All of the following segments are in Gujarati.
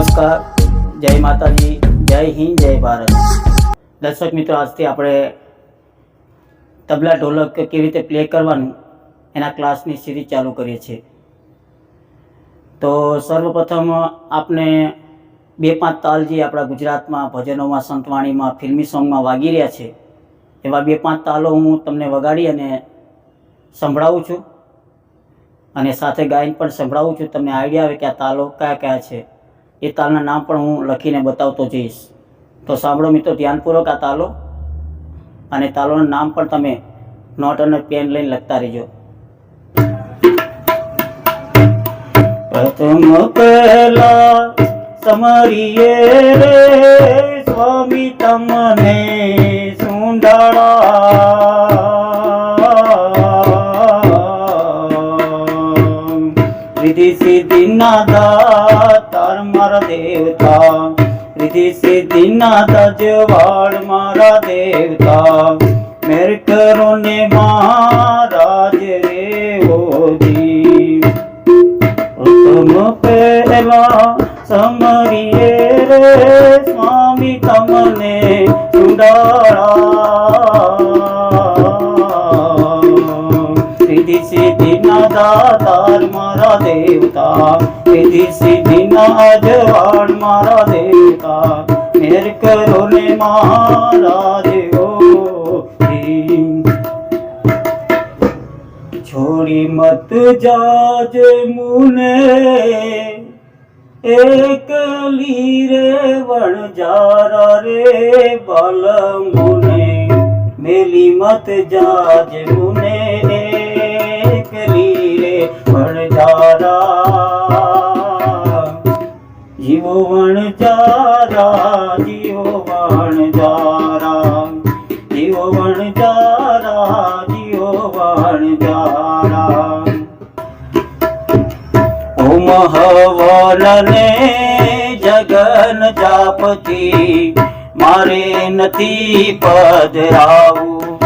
નમસ્કાર. જય માતાજી, જય હિન્દ, જય ભારત. દર્શક મિત્રો, આજથી આપણે તબલા ઢોલક કેવી રીતે પ્લે કરવાનું એના ક્લાસની સિરીઝ ચાલુ કરીએ છીએ. તો સર્વપ્રથમ આપણે બે પાંચ તાલ જે આપણા ગુજરાતમાં ભજનોમાં, સંતવાણીમાં, ફિલ્મી સોંગમાં વાગી રહ્યા છે. એવા બે પાંચ તાલો હું તમને વગાડી અને સંભળાવું છું. અને સાથે ગાયન પણ સંભળાવું છું. તમને આઈડિયા આવે કે આ તાલો કયા કયા છે. એ તાલના નામ પણ હું લખીને બતાવતો જઈશ. તો સાંભળો મિત્રો, ધ્યાનપૂર્વક આ તાલો. અને તાલોના નામ પણ તમે નોટ અને પેન લઈને લખતા રહેજો. પ્રથમ પહેલા સમરીએ રે, સ્વામી તમને સુંડાળા વિધિ સિદ્ધિ ના દાતાર મારા દેવતા. રિધિ સિદ્ધિ ના તજવાળ મારા દેવતા. મેર કરો ને મહારાજ રે ઓજી પ્રથમ પહેલા સમરીએ રે સ્વામી તમને કરો ને મારા દેવો છોડી મત જાજ મુને એકલી રે વણજારા રે બલ મુને મેલી મત જાજ મુને એકલી રે વણજારા જીવો વણજારા ઓમ હવન ને જગન જાપતી, મારે નથી પધરાવું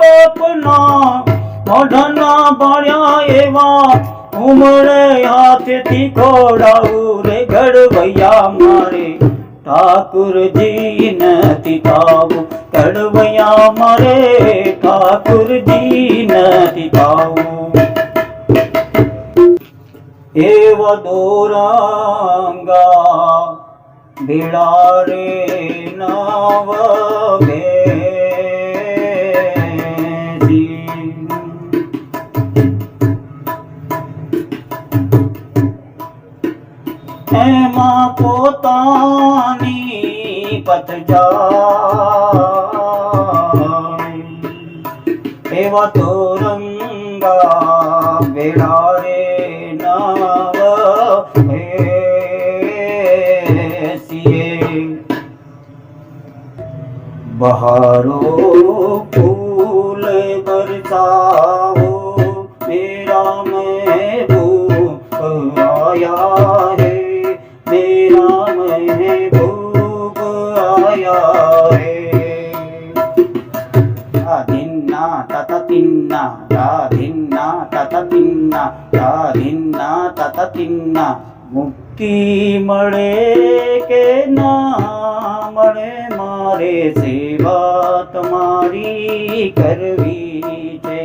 બાપના મોઢના બાળ્યા એવા ઉમરે હાથથી ખોડાવું રે ઘડવૈયા મારે. ઠાકુરજી નથી થાવું ઘડવૈયા મારે ઠાકુરજી નથી થાવું એવ દોરાંગા ભેળા રે નવ એમાં પોતાની પથ જાય. એવા તો રંગા વેળા રે નવ હેસીએ બહારો ફૂલ બરસાવો तिन्ना धा ધિન્ના તત તિન્ના મુક્તિ મળે કે ના મળે મારે સેવા તમારી કરવી છે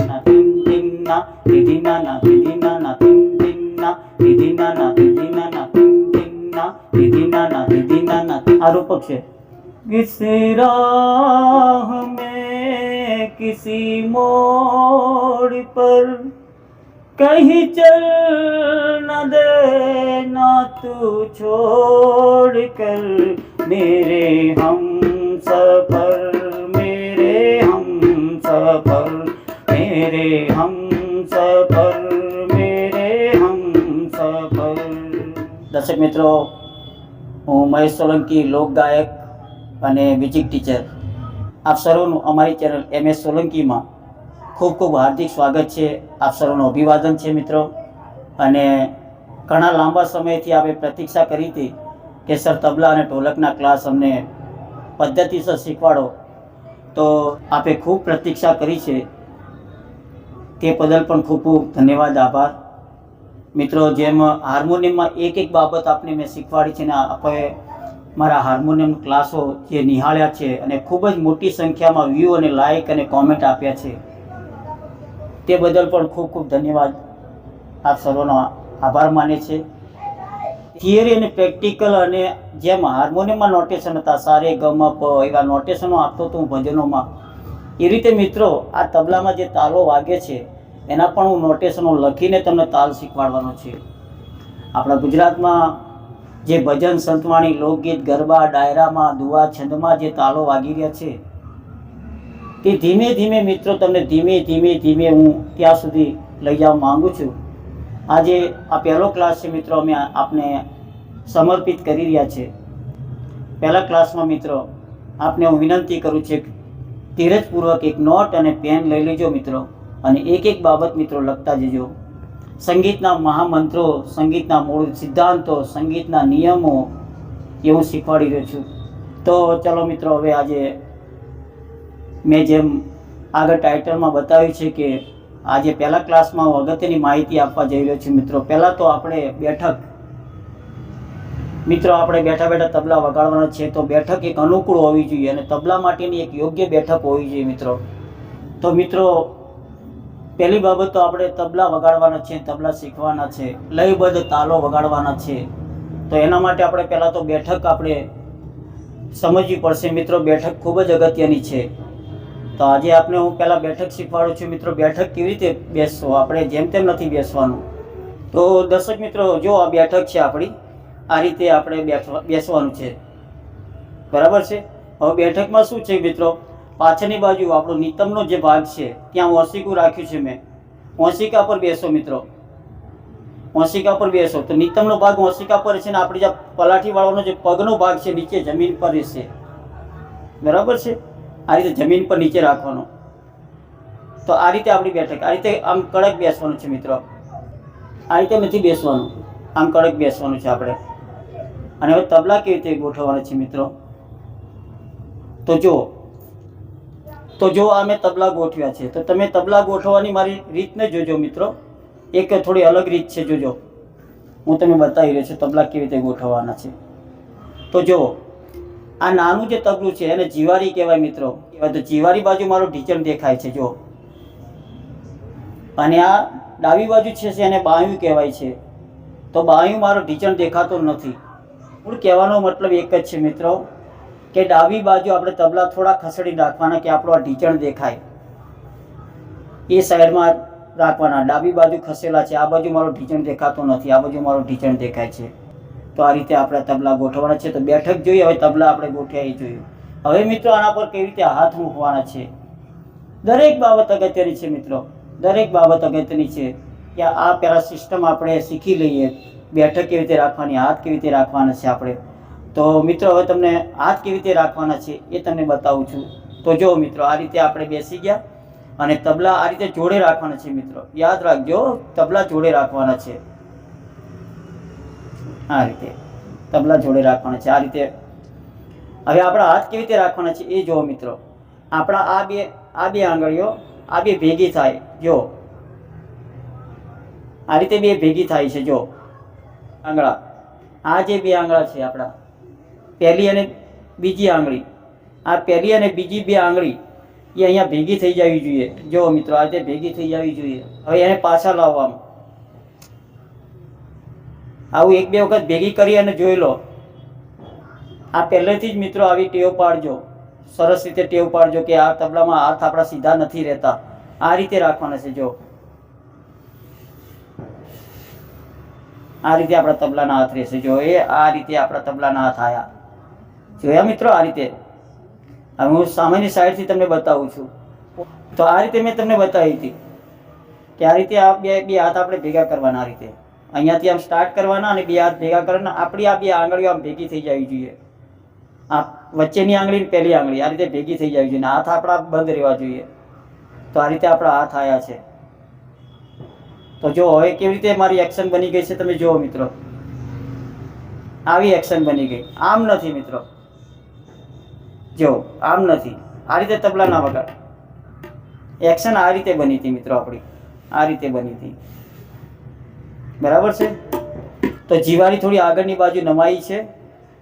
ના તિન તિન્ના તિધિના ના તિધિના ના તિન તિન્ના તિધિના ના તિધિના ના તિન તિન્ના તિધિના ના તિધિના ના આ રૂપક છે किस राह में किसी मोड़ पर कहीं चल न देना तू छोड़ कर मेरे हम सफर मेरे हम सफर मेरे हम सफर मेरे हम સફર દર્શક મિત્રો હું મહેશ સોલંકી લોક ગાયક અને મ્યુઝિક ટીચર આપ સર્વનું અમારી ચેનલ એમ એસ સોલંકીમાં ખૂબ ખૂબ હાર્દિક સ્વાગત છે. આપ સૌનું અભિવાદન છે મિત્રો. અને ઘણા લાંબા સમયથી આપણે પ્રતીક્ષા કરી હતી કે સર તબલા અને ઢોલકના ક્લાસ અમને પદ્ધતિસર શીખવાડો. તો આપે ખૂબ પ્રતીક્ષા કરી છે. તે બદલ પણ ખૂબ ખૂબ ધન્યવાદ, આભાર. મિત્રો, જેમ હાર્મોનિયમમાં એક એક બાબત આપને મેં શીખવાડી છે ને આપણે મારા હાર્મોનિયમ ક્લાસો જે નિહાળ્યા છે અને ખૂબ જ મોટી સંખ્યામાં વ્યૂ અને લાઇક અને કોમેન્ટ આપ્યા છે. તે બદલ પણ ખૂબ ખૂબ ધન્યવાદ. આપ સર્વનો આભાર માને છે થિયરી અને પ્રેક્ટિકલ અને જેમ હાર્મોનિયમમાં નોટેશન હતા, સારે, ગમ, પ એવા નોટેશનો આપતો હતો હું ભજનોમાં. એ રીતે મિત્રો, આ તબલામાં જે તાલો વાગે છે, એના પણ હું નોટેશનો લખીને તમને તાલ શીખવાડવાનો છે. આપણા ગુજરાતમાં જે ભજન, સંતવાણી, લોકગીત, ગરબા, ડાયરામાં દુવા છંદમાં જે તાલો વાગી રહ્યા છે તે ધીમે ધીમે મિત્રો તમને ધીમે ધીમે ધીમે હું ત્યાં સુધી લઈ જવા માગું છું. આજે આ પહેલો ક્લાસ છે મિત્રો, અમે આપને સમર્પિત કરી રહ્યા છે. પહેલા ક્લાસમાં મિત્રો, આપને હું વિનંતી કરું છું કે ધીરજપૂર્વક એક નોટ અને પેન લઈ લેજો મિત્રો, અને એક એક બાબત મિત્રો લખતા જજો. સંગીતના મહામંત્રો, સંગીતના મૂળ સિદ્ધાંતો, સંગીતના નિયમો, એ હું શીખવાડી રહ્યો છું. તો ચલો મિત્રો, હવે આજે મેં જેમ આગળ ટાઇટલમાં બતાવ્યું છે કે આજે પહેલા ક્લાસમાં હું અગત્યની માહિતી આપવા જઈ રહ્યો છું મિત્રો. પહેલાં તો આપણે બેઠક, મિત્રો આપણે બેઠા બેઠા તબલા વગાડવાના છે તો બેઠક એક અનુકૂળ હોવી જોઈએ અને તબલા માટેની એક યોગ્ય બેઠક હોવી જોઈએ મિત્રો. તો મિત્રો, પહેલી બાબત તો આપણે તબલા વગાડવાના છે, તબલા શીખવાના છે, લયબદ્ધ તાલો વગાડવાના છે. તો એના માટે આપણે પહેલાં તો બેઠક આપણે સમજવી પડશે. મિત્રો, બેઠક ખૂબ જ અગત્યની છે. તો આજે આપણે હું પહેલાં બેઠક શીખવાડું છું. મિત્રો, બેઠક કેવી રીતે બેસવો? આપણે જેમ તેમ નથી બેસવાનું. તો દર્શક મિત્રો, જો આ બેઠક છે આપણી, આ રીતે આપણે બેસવાનું છે. બરાબર છે? હવે બેઠકમાં શું છે મિત્રો? પાછળની બાજુ આપણો નિતમનો જે ભાગ છે, ત્યાં ઓશિકું રાખ્યું છે મેં. ઓશિકા પર બેસો મિત્રો. ઓશિકા પર બેસો. તો નિતમનો ભાગ ઓશિકા પર છે ને આપણે જે પલાઠી વાળવાનો જે પગનો ભાગ છે, નીચે જમીન પર રહેશે. બરાબર છે? આ રીતે જમીન પર નીચે રાખવાનો. તો આ રીતે આપણી બેઠક, આ રીતે આમ કડક બેસવાનું છે મિત્રો. આ રીતે નથી બેસવાનું. આમ કડક બેસવાનું છે આપણે. અને હવે તબલા કેવી રીતે ગોઠવવાના છે મિત્રો? તો જો તો જો આ મેં તબલા ગોઠવ્યા છે. તો તમે તબલા ગોઠવવાની મારી રીતને જોજો મિત્રો. એક થોડી અલગ રીત છે, જોજો. હું તમે બતાવી રહ્યો છું તબલા કેવી રીતે ગોઠવવાના છે. તો જો આ નાનું જે તબલું છે એને જીવારી કહેવાય મિત્રો. તો જીવારી બાજુ મારું ઢીચણ દેખાય છે જો અને આ ડાબી બાજુ છે એને બાયું કહેવાય છે. તો બાયું મારો ઢીચણ દેખાતો નથી. પણ કહેવાનો મતલબ એક જ છે, મિત્રો, કે ડાબી બાજુ આપણે તબલા થોડા ખસેડી રાખવાના કે આપણો આ ઢીચણ દેખાય. એ સાઈડમાં રાખવાના. ડાબી બાજુ ખસેલા છે. આ બાજુ મારો ઢીચણ દેખાતો નથી. આ બાજુ મારો ઢીચણ દેખાય છે. તો આ રીતે આપણે તબલા ગોઠવવાના છે. તો બેઠક જોઈએ, હવે તબલા આપણે ગોઠવ્યા જોયું. હવે મિત્રો આના પર કેવી રીતે હાથ મૂકવાના છે? દરેક બાબત અગત્યની છે મિત્રો. દરેક બાબત અગત્યની છે કે આ પહેલાં સિસ્ટમ આપણે શીખી લઈએ. બેઠક કેવી રીતે રાખવાની, હાથ કેવી રીતે રાખવાના છે આપણે. તો મિત્રો, હવે તમને હાથ કેવી રીતે રાખવાના છે એ તમને બતાવું છું. તો જો મિત્રો, આ રીતે આપણે બેસી ગયા અને તબલા આ રીતે જોડે રાખવાના છે મિત્રો. યાદ રાખજો, તબલા જોડે રાખવાના છે. આ રીતે. તબલા જોડે રાખવાના છે, આ રીતે. હવે આપણા હાથ કેવી રીતે રાખવાના છે એ જુઓ મિત્રો. આપણા આ બે આ બે આંગળીઓ, આ બે ભેગી થાય જો આ રીતે બે ભેગી થાય છે જો આંગળા. આ જે બે આંગળા છે આપણા, પહેલી અને બીજી આંગળી. આ પહેલી અને બીજી બે આંગળી, એ અહીંયા ભેગી થઈ જવી જોઈએ. જો મિત્રો, આ રીતે ભેગી થઈ જવી જોઈએ. હવે એને પાછા લાવવામાં આવું એક બે વખત ભેગી કરી અને જોઈ લો. આ પહેલેથી જ મિત્રો આવી ટેવ પાડજો. સરસ રીતે ટેવ પાડજો કે આ તબલામાં હાથ આપણા સીધા નથી રહેતા. આ રીતે રાખવાના છે જો. આ રીતે આપણા તબલાના હાથ રહેશે. જો એ આ રીતે આપણા તબલાના હાથ આયા. જોયા મિત્રો આ રીતે? હવે હું સામેની સાઈડથી તમને બતાવું છું. તો આ રીતે મેં તમને બતાવી હતી કે આ રીતે આ બે બે હાથ આપણે ભેગા કરવાના આ રીતે. અહીંયાથી આમ સ્ટાર્ટ કરવાના અને બે હાથ ભેગા કરવાના. આપણી આ બે આંગળીઓ આમ ભેગી થઈ જવી જોઈએ. આ વચ્ચેની આંગળી પહેલી આંગળી આ રીતે ભેગી થઈ જવી જોઈએ હાથ આપણા બંધ રહેવા જોઈએ. તો આ રીતે આપણા હાથ આવ્યા છે. તો જો હવે કેવી રીતે મારી એક્શન બની ગઈ છે તમે જુઓ મિત્રો. આવી એક્શન બની ગઈ. આમ નથી મિત્રો. જો, આમ નથી. આ રીતે તબલાના વગર એક્શન આ રીતે બની હતી મિત્રો આપણી. આ રીતે બની હતી. બરાબર છે? તો જીવાની થોડી આગળની બાજુ નમાઈ છે.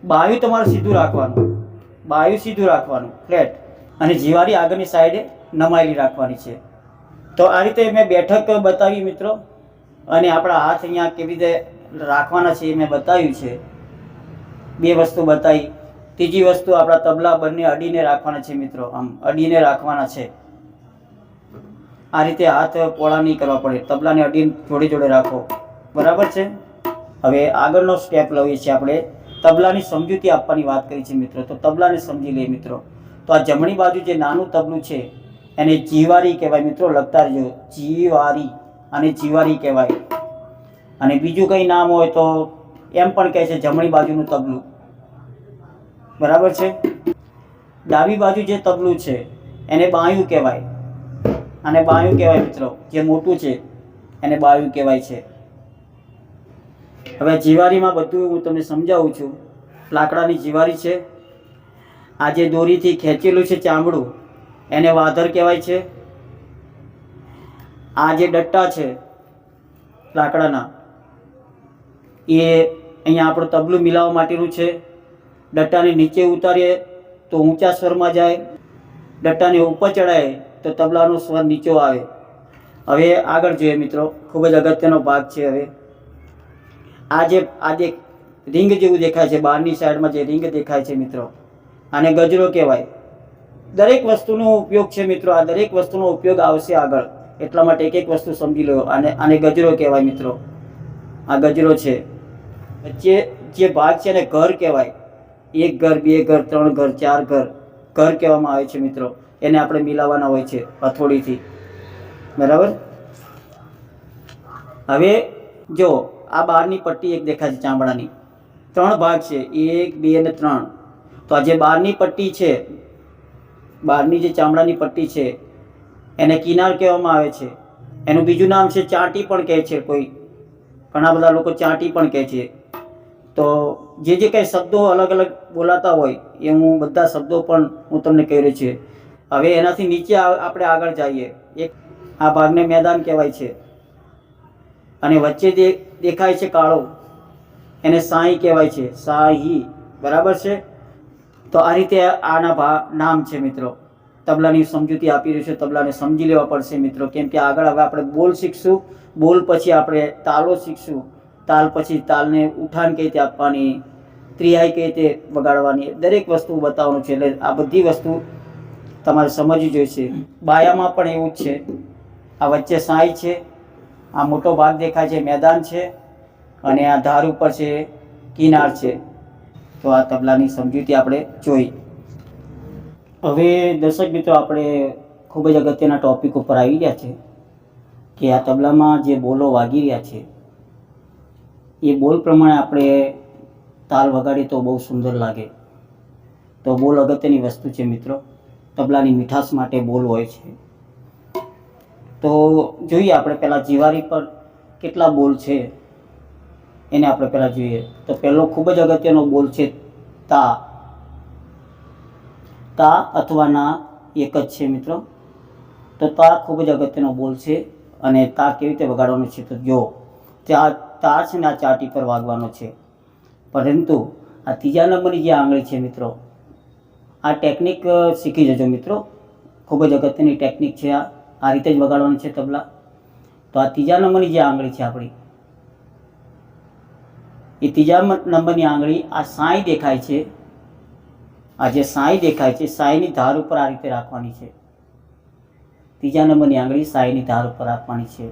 બાયું તમારે સીધું રાખવાનું. બાયું સીધું રાખવાનું, ફ્લેટ. અને જીવાની આગળની સાઈડે નમાયેલી રાખવાની છે. તો આ રીતે મેં બેઠક બતાવી મિત્રો. અને આપણા હાથ અહીંયા કેવી રીતે રાખવાના છે એ મેં બતાવ્યું છે. બે વસ્તુ બતાવી. ત્રીજી વસ્તુ આપણા તબલા બંને અડીને રાખવાના છે મિત્રો. આમ અડીને રાખવાના છે. આ રીતે હાથ પોળા નહીં કરવા પડે. તબલાને અડીને જોડે જોડે રાખો. બરાબર છે? હવે આગળનો સ્ટેપ લઈએ છીએ આપણે. તબલાની સમજૂતી આપવાની વાત કરી છે મિત્રો. તો તબલાને સમજી લઈએ મિત્રો. તો આ જમણી બાજુ જે નાનું તબલું છે, એને જીવારી કહેવાય મિત્રો. લખતા રહેજો. જીવારી અને જીવારી કહેવાય. અને બીજું કંઈ નામ હોય તો એમ પણ કહે છે જમણી બાજુનું તબલું. બરાબર છે? ડાબી બાજુ જે તબલું છે, એને બાયું કહેવાય. અને બાયું કહેવાય મિત્રો. જે મોટું છે, એને બાયું કહેવાય છે. હવે જીવારીમાં બધું હું તમને સમજાવું છું. લાકડાની જીવારી છે. આ જે દોરીથી ખેંચેલું છે ચામડું. એને વાધર કહેવાય છે. આ જે ડટ્ટા છે લાકડાના, એ અહીંયા આપણું તબલું મિલાવવા માટેનું છે. ડટ્ટાને નીચે ઉતારીએ તો ઊંચા સ્વરમાં જાય. ડટ્ટાને ઉપર ચડાય તો તબલાનો સ્વર નીચો આવે. હવે આગળ જોઈએ મિત્રો, ખૂબ જ અગત્યનો ભાગ છે હવે. આ જે આ જે રિંગ જેવું દેખાય છે, બહારની સાઈડમાં જે રિંગ દેખાય છે મિત્રો. આને ગજરો કહેવાય. દરેક વસ્તુનો ઉપયોગ છે મિત્રો, આ દરેક વસ્તુનો ઉપયોગ આવશે આગળ. એટલા માટે એક એક વસ્તુ સમજી લો. આને આને ગજરો કહેવાય મિત્રો. આ ગજરો છે. જે જે ભાગ છે એને ઘર કહેવાય. એક ઘર, બે ઘર, ત્રણ ઘર, ચાર ઘર. ઘર કહેવામાં આવે છે મિત્રો. એને આપણે મિલાવવાના હોય છે હથોડીથી. બરાબર? હવે જો આ બહારની પટ્ટી એક દેખાય છે ચામડાની. ત્રણ ભાગ છે, એક, બે અને ત્રણ. તો આ જે બહારની પટ્ટી છે બહારની જે ચામડાની પટ્ટી છે, એને કિનાર કહેવામાં આવે છે. એનું બીજું નામ છે ચાંટી પણ કહે છે કોઈ. ઘણા બધા લોકો ચાંટી પણ કહે છે. તો જે જે કંઈ શબ્દો અલગ અલગ બોલાતા હોય, એ હું બધા શબ્દો પણ હું તમને કહી રહ્યો છે. હવે એનાથી નીચે આપણે આગળ જઈએ. એક આ ભાગને મેદાન કહેવાય છે. અને વચ્ચે જે દેખાય છે કાળો. એને સાંઈ કહેવાય છે. સાહી બરાબર છે? તો આ રીતે આના ભા, નામ છે મિત્રો. તબલાની સમજૂતી આપી રહ્યું છે. તબલાને સમજી લેવા પડશે મિત્રો. કેમ કે આગળ હવે આપણે બોલ શીખશું. બોલ પછી આપણે તાલો શીખશું. તાલ પછી તાલને ઉઠાણ કઈ રીતે આપવાની? ત્રિહાઈ કઈ રીતે વગાડવાની? દરેક વસ્તુ બતાવવાનું છે. એટલે આ બધી વસ્તુ તમારે સમજવી જોઈશે. બાયામાં પણ એવું જ છે. આ વચ્ચે સાંઈ છે. આ મોટો ભાગ દેખાય છે, મેદાન છે અને આ ધાર ઉપર છે, કિનાર છે. તો આ તબલાની સમજૂતી આપણે જોઈ. હવે દર્શક મિત્રો, આપણે ખૂબ જ અગત્યના ટોપિક ઉપર આવી ગયા છે કે આ તબલામાં જે બોલો વાગી રહ્યા છે, એ બોલ પ્રમાણે આપણે તાલ વગાડીએ તો બહુ સુંદર લાગે. તો બોલ અગત્યની વસ્તુ છે મિત્રો, તબલાની મીઠાશ માટે બોલ હોય છે. તો જોઈએ આપણે પહેલાં જીવારી પર કેટલા બોલ છે એને આપણે પહેલાં જોઈએ. તો પહેલો ખૂબ જ અગત્યનો બોલ છે તા. તા અથવા ના એક જ છે મિત્રો. તો તા ખૂબ જ અગત્યનો બોલ છે અને તા કેવી રીતે વગાડવાનો છે તો જો ત્યાં તા છે ને આ ચાટી પર વાગવાનો છે. પરંતુ આ ત્રીજા નંબરની જે આંગળી છે મિત્રો, આ ટેકનિક શીખી જજો મિત્રો. ખૂબ જ અગત્યની ટેકનિક છે આ. આ રીતે જ વગાડવાની છે તબલા. તો આ ત્રીજા નંબરની જે આંગળી છે આપણી, એ ત્રીજા નંબરની આંગળી આ સાંઈ દેખાય છે. આ જે સાંઈ દેખાય છે, સાંઈની ધાર ઉપર આ રીતે રાખવાની છે. ત્રીજા નંબરની આંગળી સાંઈની ધાર ઉપર રાખવાની છે.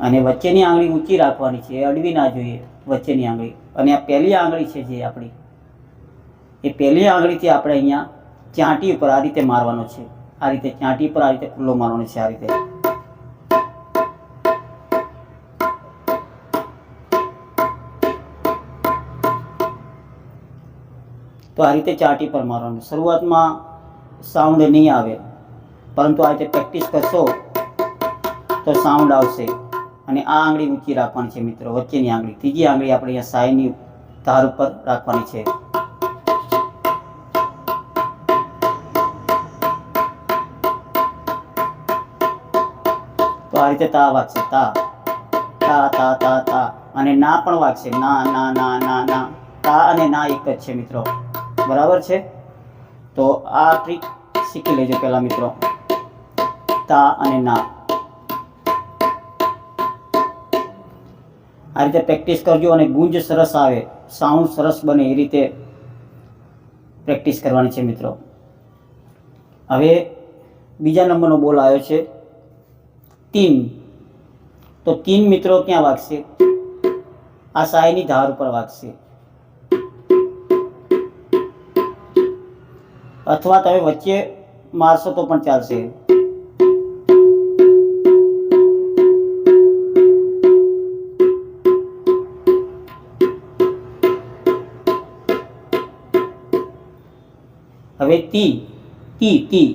અને વચ્ચેની આંગળી ઊંચી રાખવાની છે અડવી ના જોઈએ વચ્ચેની આંગળી. અને આ પહેલી આંગળી છે જે આપણી, એ પહેલી આંગળીથી આપણે અહીંયા ચાંટી ઉપર આ રીતે મારવાનો છે. આ રીતે ચાંટી પર આ રીતે ખુલ્લો મારવાનો છે આ રીતે. તો આ રીતે ચાંટી પર મારવાનું. શરૂઆતમાં સાઉન્ડ નહીં આવે, પરંતુ આ રીતે પ્રેક્ટિસ કરશો તો સાઉન્ડ આવશે. અને આ આંગળી ઊંચી રાખવાની છે મિત્રો, વચ્ચેની આંગળી. ત્રીજી આંગળી આપણે અહીંયા સાઈની ધાર ઉપર રાખવાની છે. આ રીતે તા વાગશે તા તા તા તા તા અને ના પણ વાગશે. ના ના ના ના ના, તા અને ના એક જ છે મિત્રો. બરાબર છે? તો આ ટ્રીક શીખી લેજો પહેલાં મિત્રો. તા અને ના. આ રીતે પ્રેક્ટિસ કરજો અને ગુંજ સરસ આવે. સાઉન્ડ સરસ બને એ રીતે પ્રેક્ટિસ કરવાની છે મિત્રો. હવે બીજા નંબરનો બોલ આવ્યો છે. તીન તો તીન મિત્રો ક્યાં વાગશે? આ સાયની ધાર ઉપર વાગશે. અથવા તમે વચ્ચે મારશો તો પણ ચાલશે. હવે તી તી તી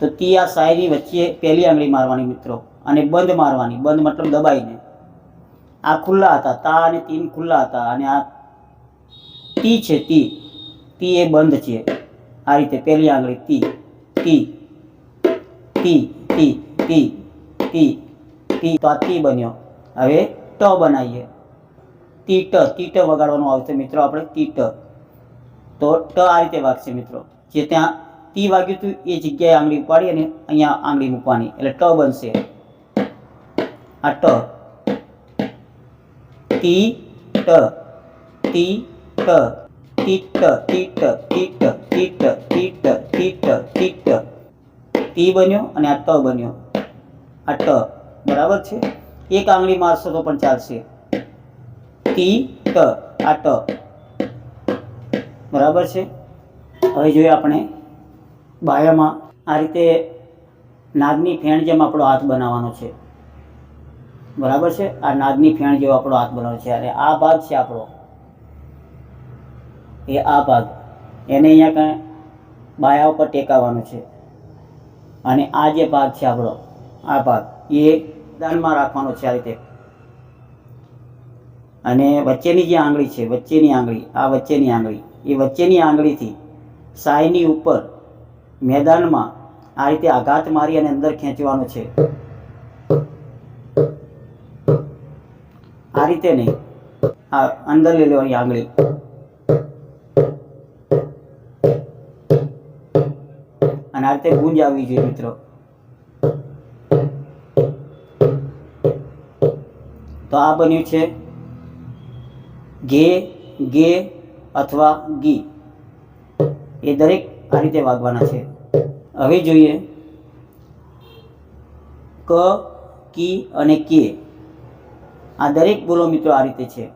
તો તી આ સાયની વચ્ચે પહેલી આંગળી મારવાની મિત્રો. અને બંધ મારવાની, બંધ મતલબ દબાઈને. આ ખુલ્લા હતા, તા અને તીન ખુલ્લા હતા અને આ તી છે, તી. તી એ બંધ છે. આ રીતે પહેલી આંગળી, તી તી તી તી તી તી તી. તો આ તી બન્યો. હવે ટ બનાવીએ. તી ટ ટ વગાડવાનું આવશે મિત્રો આપણે તી ટ તો ટ આ રીતે વાગશે મિત્રો. જે ત્યાં તી વાગ્યું હતું એ જગ્યાએ આંગળી ઉપાડી અને અહીંયા આંગળી મૂકવાની. એટલે ટ બનશે. આ ટ ટી ટ ટી ટ ટીટ ટીટ ટીટ ટીટ ટીટ ટીટ ટી ટી ટ ટી ટ ટી ટ ટી બન્યો અને આ ટ બન્યો. આ ટ બરાબર છે? એક આંગળી મારશો તો પણ ચાલશે. ટી ટ આ ટ બરાબર છે? હવે જોઈએ આપણે બાયામાં આ રીતે નાગની ફેણ જેમ આપણો હાથ બનાવવાનો છે. બરાબર છે? આ નાગની ફેણ જેવો આપણો હાથ બનાવવાનો છે. અને આ ભાગ છે આપણો. એ આ ભાગ. એને અહીંયા કાંઈ બાયા ઉપર ટેકાવવાનો છે. અને આ જે ભાગ છે આપણો, આ ભાગ, એ દાનમાં રાખવાનો છે આ રીતે. અને વચ્ચેની જે આંગળી છે, વચ્ચેની આંગળી, આ વચ્ચેની આંગળી, એ વચ્ચેની આંગળીથી સાયની ઉપર મેદાનમાં આ રીતે આઘાત મારી અને અંદર ખેંચવાનો છે. આ આ અંદર લઈ લેવાની આંગળી. અને આ રીતે ગુંજ આવવી જોઈએ મિત્રો. તો આ બન્યું છે ગે ગે અથવા ગી. એ દરેક આ રીતે વાગવાના છે. હવે જોઈએ ક, કી અને કે. આ દરેક બોલો મિત્રો આ રીતે છે.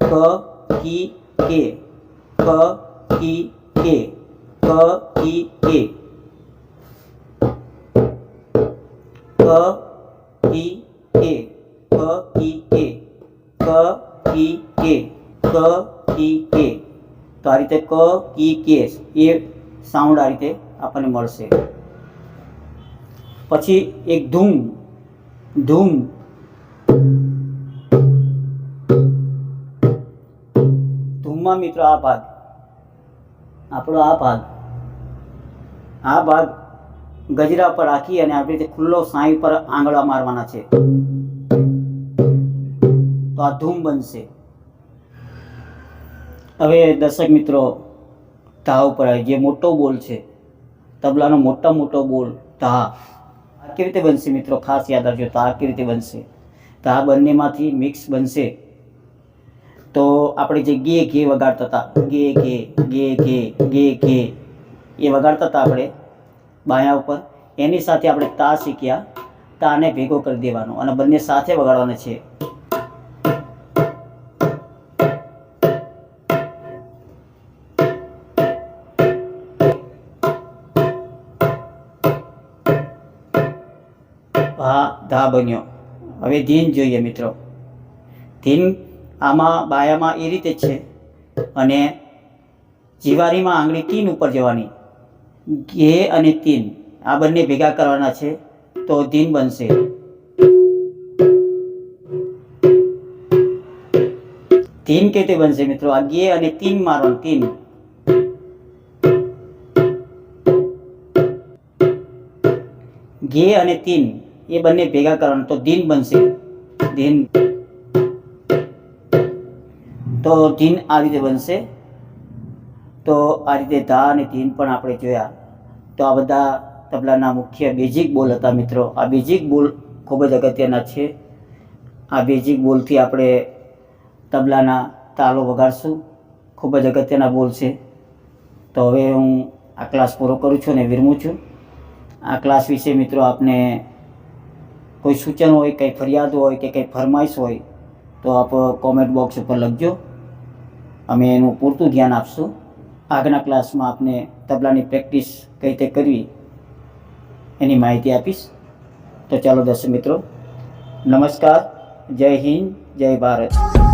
ક કી, કે. ક કી, કે. ક કી, કે. ક કી, કે. ક કી, કે. ક કી, કે. ક કી, કે. તો આ રીતે ક, કી, કે એ સાઉન્ડ આ રીતે આપણને મળશે. પછી એક ધૂમ. ધૂમ. ધૂમમાં મિત્રો આ ભાગ. આપણો આ ભાગ. આ ભાગ ગજરા પર રાખી અને આપણી રીતે ખુલ્લો સાંઈ પર આંગળા મારવાના છે. તો આ ધૂમ બનશે. હવે દર્શક મિત્રો તા ઉપર આવે. જે મોટો બોલ છે, તબલાનો મોટા મોટો બોલ ધા આ કેવી રીતે બનશે મિત્રો? ખાસ યાદ રાખજો તા કેવી રીતે બનશે? તા બંનેમાંથી મિક્સ બનશે. તો આપણે જે ગે ઘે વગાડતા હતા, ગે ઘે ગે ઘે ગે ઘે, એ વગાડતા હતા આપણે બાયા ઉપર. એની સાથે આપણે તા શીખ્યા, તાને ભેગો કરી દેવાનો અને બંને સાથે વગાડવાના છે. હા ધા બન્યો હવે ધીન જોઈએ મિત્રો. ધીન આમાં બાયામાં એ રીતે જ છે. અને જીવારીમાં આંગળી તીન ઉપર જવાની. ઘે અને તીન, આ બંને ભેગા કરવાના છે, તો ધીન બનશે. તીન કે તે બનશે મિત્રો? આ ગે અને તીન મારવાનું, તીન. ઘે અને તીન, એ બંને ભેગા કરવાના, તો ધીન બનશે. ધીન તો ધીન આ રીતે બનશે. તો આ રીતે ધા અને ધીન પણ આપણે જોયા. તો આ બધા તબલાના મુખ્ય બેઝિક બોલ હતા મિત્રો. આ બેઝિક બોલ ખૂબ જ અગત્યના છે. આ બેઝિક બોલથી આપણે તબલાના તાલો વગાડશું. ખૂબ જ અગત્યના બોલ છે. તો હવે હું આ ક્લાસ પૂરો કરું છું અને વિરમું છું. આ ક્લાસ વિશે મિત્રો આપને કોઈ સૂચન હોય, કંઈ ફરિયાદ હોય કે કંઈ ફરમાઈશ હોય, તો આપ કોમેન્ટ બોક્સ ઉપર લખજો. અમે એનું પૂરતું ધ્યાન આપશું. આગળના ક્લાસમાં આપને તબલાની પ્રેક્ટિસ કઈ રીતે કરવી એની માહિતી આપીશ. તો ચાલો દર્શક મિત્રો, નમસ્કાર, જય હિન્દ, જય ભારત.